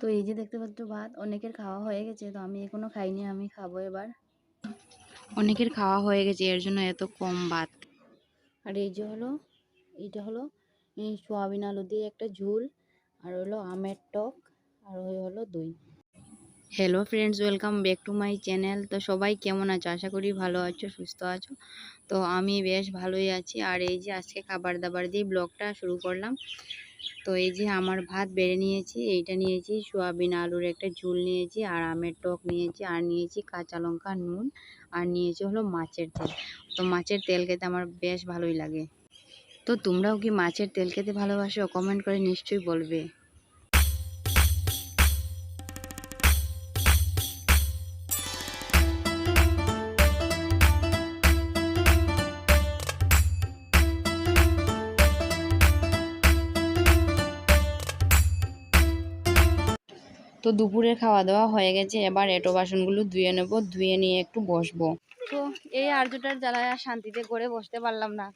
তো এই যে দেখতে পাচ্ছ ভাত অনেকের খাওয়া হয়ে গেছে তো আমি এখনও খাইনি আমি খাব এবার। অনেকের খাওয়া হয়ে গেছে এর জন্য এত কম ভাত। আর এই যে হলো এইটা হলো এই সোয়াবিন আলু দিয়ে একটা ঝোল আর হলো আমের টক আর ওই হলো দই। Hello friends welcome back to my channel তো সবাই কেমন আছো? আশা করি ভালো আছো সুস্থ আছো। তো আমি বেশ ভালোই আছি। আর এই যে আজকে খাবার দাবার দিয়ে ব্লগটা শুরু করলাম। তো এই যে আমার ভাত বেড়ে নিয়েছি, এইটা নিয়েছি, সোয়াবিন আলুর একটা ঝোল নিয়েছি, আর আমের টক নিয়েছি, আর নিয়েছি কাঁচা লঙ্কা, নুন, আর নিয়েছি হলো মাছের তেল। তো মাছের তেল খেতে আমার বেশ ভালোই লাগে। তো তোমরাও কি মাছের তেল খেতে ভালোবাসো? কমেন্ট করে নিশ্চয়ই বলবে। তো দুপুরের খাওয়া দাওয়া হয়ে গেছে। এবার এটো বাসনগুলো ধুয়ে নেব, ধুয়ে নিয়ে একটু বসবো। তো এই আর্যটার জ্বালায় আর শান্তিতে করে বসতে পারলাম না।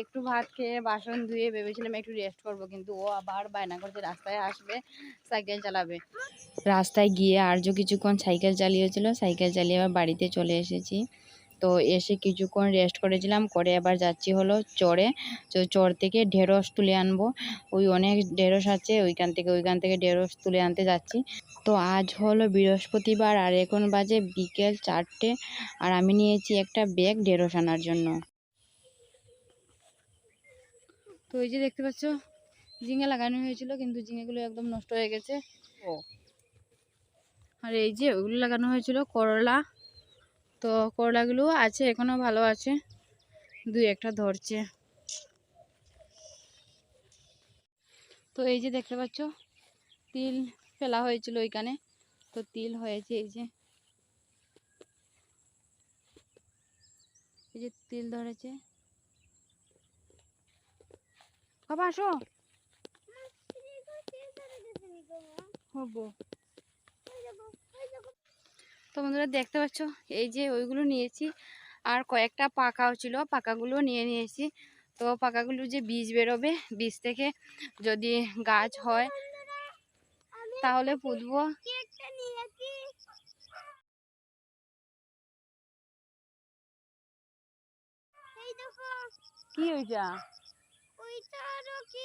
একটু ভাত খেয়ে বাসন ধুয়ে ভেবেছিলাম একটু রেস্ট করব, কিন্তু ও আবার বায়না করতে রাস্তায় আসবে, সাইকেল চালাবে। রাস্তায় গিয়ে আর্য কিছুক্ষণ সাইকেল চালিয়েছিল, সাইকেল চালিয়ে আবার বাড়িতে চলে এসেছি। তো এসে কিছুক্ষণ রেস্ট করেছিলাম করে আবার যাচ্ছি হলো চরে। তো চর থেকে ঢেঁড়স তুলে আনব। ওই অনেক ঢেঁড়স আছে ওইখান থেকে ওইখান থেকে ঢেঁড়স তুলে আনতে যাচ্ছি। তো আজ হলো বৃহস্পতিবার আর এখন বাজে বিকেল চারটে আর আমি নিয়েছি একটা ব্যাগ ঢেঁড়স আনার জন্য। তো এই যে দেখতে পাচ্ছ ঝিঙে লাগানো হয়েছিল কিন্তু ঝিঙেগুলো একদম নষ্ট হয়ে গেছে। ও। আর এই যে ওগুলো লাগানো হয়েছিল করলা তো করলাগুলো আছে এখনও ভালো আছে। দুই একটা ধরছে। তো এই যে দেখতে পাচ্ছ তিল ফেলা হয়েছিল ওইখানে। তো তিল হয়েছে এই যে। এই যে তিল ধরেছে। বাবা আসো। হব। তো বন্ধুরা দেখতে পাচ্ছ? এই যে ওইগুলো নিয়েছি। আর কয়েকটা পাকাও ছিল পাকাগুলো নিয়ে নিয়েছি। তো পাকাগুলো যে বীজ বেরোবে বীজ থেকে যদি গাছ হয় তাহলে পুঁতবো। কি ওইটা ওইটা আরও কি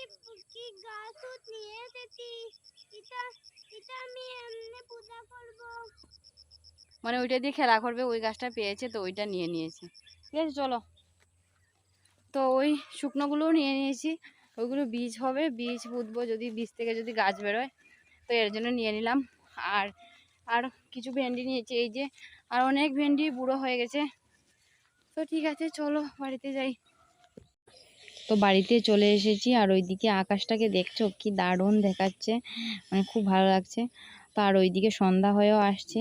কি গাছ নিয়ে এসেছি। এটা এটা আমি এমনি পূজা করব মানে ওইটা দিয়ে খেলা করবে, ওই গাছটা পেয়েছে তো ওইটা নিয়ে নিয়েছে। ঠিক আছে, চলো। তো ওই শুকনোগুলোও নিয়ে নিয়েছি, ওইগুলো বীজ হবে, বীজ পুঁতবো যদি, বীজ থেকে যদি গাছ বেরোয়, তো এর জন্য নিয়ে নিলাম। আর আর কিছু ভেন্ডি নিয়েছি, এই যে, আর অনেক ভেন্ডি বুড়ো হয়ে গেছে। তো ঠিক আছে, চলো, বাড়িতে যাই। তো বাড়িতে চলে এসেছি, আর ওইদিকে আকাশটাকে দেখছ, কি দারুণ দেখাচ্ছে মানে খুব ভালো লাগছে। আর ওইদিকে সন্ধ্যা হয়েও আসছে।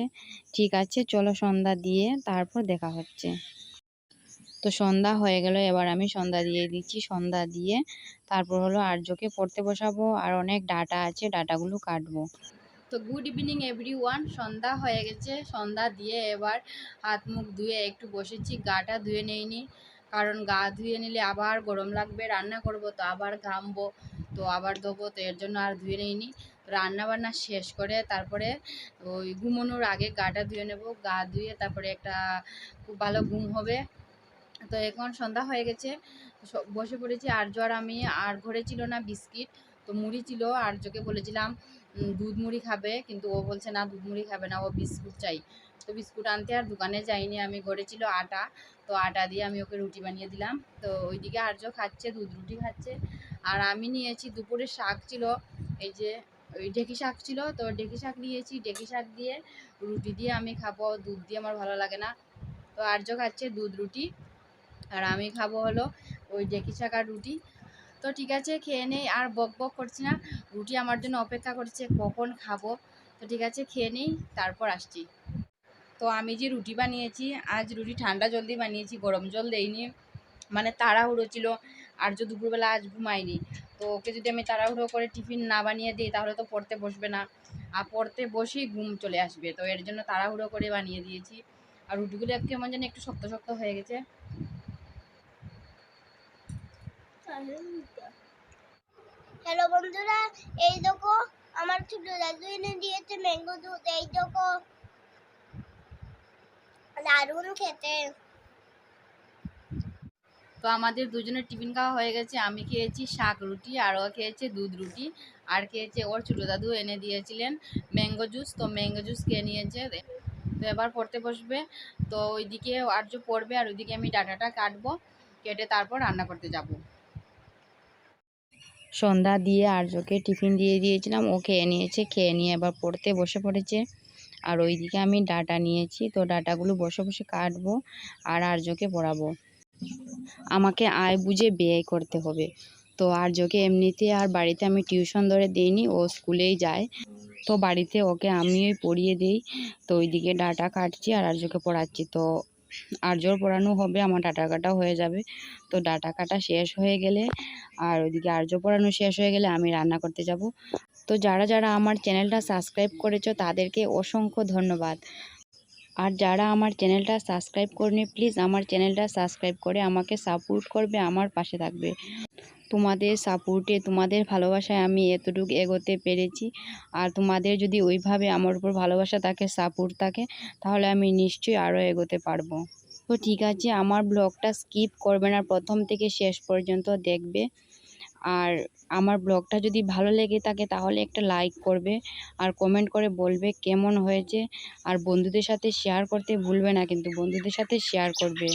ঠিক আছে, চলো সন্ধ্যা দিয়ে তারপর দেখা হচ্ছে। তো সন্ধ্যা হয়ে গেল, এবার আমি সন্ধ্যা দিয়ে দিচ্ছি। সন্ধ্যা দিয়ে তারপর হলো আর্যকে পড়তে বসাবো। আর অনেক ডাটা আছে, ডাটাগুলো কাটবো। তো গুড ইভিনিং এভরি ওয়ান সন্ধ্যা হয়ে গেছে। সন্ধ্যা দিয়ে এবার হাত মুখ ধুয়ে একটু বসেছি, গাটা ধুয়ে নেইনি। কারণ গা ধুয়ে নিলে আবার গরম লাগবে, রান্না করব তো আবার ঘামবো, তো আবার ধোবো, তো এর জন্য আর ধুয়ে নেইনি। রান্না বান্না শেষ করে তারপরে ওই ঘুমানোর আগে গাটা ধুয়ে নেব। গা ধুয়ে তারপরে একটা খুব ভালো ঘুম হবে। তো এখন সন্ধ্যা হয়ে গেছে। বসে পড়েছি। আর আমি, আর ঘরে ছিল না বিস্কিট, তো মুড়ি ছিল। আর্যকে বলেছিলাম দুধ মুড়ি খাবে, কিন্তু ও বলছে, না, দুধ মুড়ি খাবে না, ও বিস্কুট চাই। তো বিস্কুট আনতে আর দোকানে যাইনি। আমি ঘরে ছিল আটা, তো আটা দিয়ে আমি ওকে রুটি বানিয়ে দিলাম। তো ওইদিকে আর্য খাচ্ছে, দুধ রুটি খাচ্ছে। আর আমি নিয়েছি দুপুরে শাক ছিল, এই যে ওই ঢেকি শাক ছিল, তো ঢেকি শাক নিয়েছি। ঢেকি শাক দিয়ে রুটি দিয়ে আমি খাব। দুধ দিয়ে আমার ভালো লাগে না। তো আর্য খাচ্ছে দুধ রুটি। আর আমি খাব হলো ওই ঢেকি শাক আর রুটি। তো ঠিক আছে, খেয়ে নেই। আর বক বক করছি না। রুটি আমার জন্য অপেক্ষা করছে, কখন খাব? তো ঠিক আছে, খেয়ে নেই, তারপর আসছি। তো আমি যে রুটি বানিয়েছি, আজ রুটি ঠান্ডা জল দিয়ে বানিয়েছি, গরম জল দেইনি। মানে তাড়াহুড়ো ছিল। আর যে দুপুরবেলা আজ ঘুমাইনি তো ওকে যদি আমি তাড়াহুড়ো করে টিফিন না বানিয়ে দিই, তাহলে তো পড়তে বসবে না। আর পড়তে বসেই ঘুম চলে আসবে, তো এর জন্য তাড়াহুড়ো করে বানিয়ে দিয়েছি। আর রুটিগুলো কেমন যেন একটু শক্ত শক্ত হয়ে গেছে। হ্যালো বন্ধুরা, এই দেখো, আমার ছোট দাদু এনে দিয়েছে ম্যাঙ্গো দুধ, এই দেখো। দারুণ খেতে। তো আমাদের দুজনের টিফিন খাওয়া হয়ে গেছে। আমি খেয়েছি শাক রুটি, আর ও খেয়েছে দুধ রুটি, আর খেয়েছে ওর ছোটো দাদু এনে দিয়েছিলেন ম্যাঙ্গো জুস। তো ম্যাঙ্গো জুস খেয়ে নিয়েছে। তো এবার পড়তে বসবে। তো ওইদিকে আর্য পড়বে, আর ওইদিকে আমি ডাটাটা কাটবো, কেটে তারপর রান্না করতে যাব। সন্ধ্যা দিয়ে আর্যকে টিফিন দিয়ে দিয়েছিলাম। ও খেয়ে নিয়েছে, খেয়ে নিয়ে এবার পড়তে বসে পড়েছে। আর ওইদিকে আমি ডাটা নিয়েছি। তো ডাটাগুলো বসে বসে কাটবো, আর আর্যকে পড়াবো। আমাকে আয় বুঝে ব্যয় করতে হবে। তো আর্যকে এমনিতে আর বাড়িতে আমি টিউশন ধরে দিইনি, ও স্কুলেই যায়। তো বাড়িতে ওকে আমিই পড়িয়ে দিই। তো ওইদিকে ডাটা কাটছি আর আর্যকে পড়াচ্ছি। তো আর্যর পড়ানো হবে, আমার ডাটা কাটা হয়ে যাবে। তো ডাটা কাটা শেষ হয়ে গেলে আর ওইদিকে আর্য পড়ানো শেষ হয়ে গেলে আমি রান্না করতে যাব। তো যারা যারা আমার চ্যানেলটা সাবস্ক্রাইব করেছ তাদেরকে অসংখ্য ধন্যবাদ। আর যারা আমার চ্যানেলটা সাবস্ক্রাইব করেনি, প্লিজ আমার চ্যানেলটা সাবস্ক্রাইব করে আমাকে সাপোর্ট করবে, আমার পাশে থাকবে। তোমাদের সাপোর্টে, তোমাদের ভালোবাসায় আমি এতটুকু এগোতে পেরেছি। আর তোমাদের যদি ওইভাবে আমার উপর ভালোবাসা থাকে, সাপোর্ট থাকে, তাহলে আমি নিশ্চয়ই আরও এগোতে পারব। তো ঠিক আছে, আমার ব্লগটা স্কিপ করবে না, প্রথম থেকে শেষ পর্যন্ত দেখবে। আর আমার ব্লগটা যদি ভালো লেগে থাকে তাহলে একটা লাইক করবে, আর কমেন্ট করে বলবে কেমন হয়েছে, আর বন্ধুদের সাথে শেয়ার করতে ভুলবে না, কিন্তু বন্ধুদের সাথে শেয়ার করবে।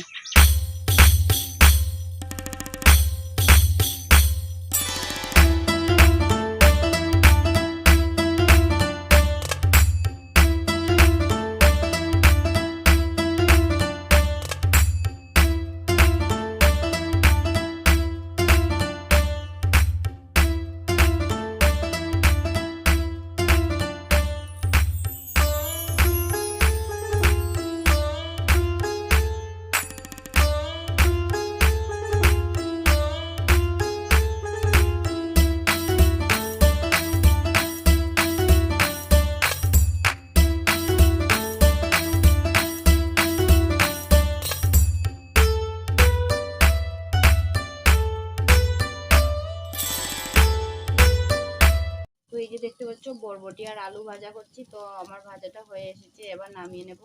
বরবটি আর আলু ভাজা করছি, তো আমার ভাজাটা হয়ে এসেছে, এবার নামিয়ে নেব।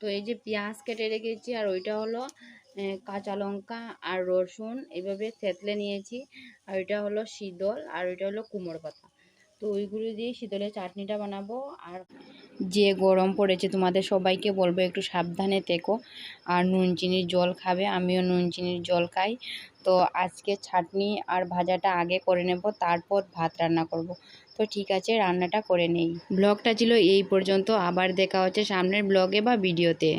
তো এই যে পেঁয়াজ কেটে রেখেছি, আর ওইটা হলো কাঁচা লঙ্কা আর রসুন, এভাবে থেতলে নিয়েছি। আর ওইটা হলো শীতল, আর ওইটা হলো কুমড়ো পাতা তো ওইগুলো দিয়ে শীতলের চাটনিটা বানাবো। আর যে গরম পড়েছে তোমাদের সবাইকে বলব একটু সাবধানে থেকো। আর নুন চিনির জল খাবে, আমিও নুন চিনির জল খাই। তো আজকে চাটনি আর ভাজাটা আগে করে নেব, তারপর ভাত রান্না করব। তো ঠিক আছে, রান্নাটা করে নেই। ব্লগটা ছিল এই পর্যন্ত, আবার দেখা হচ্ছে সামনের ব্লগে বা ভিডিওতে।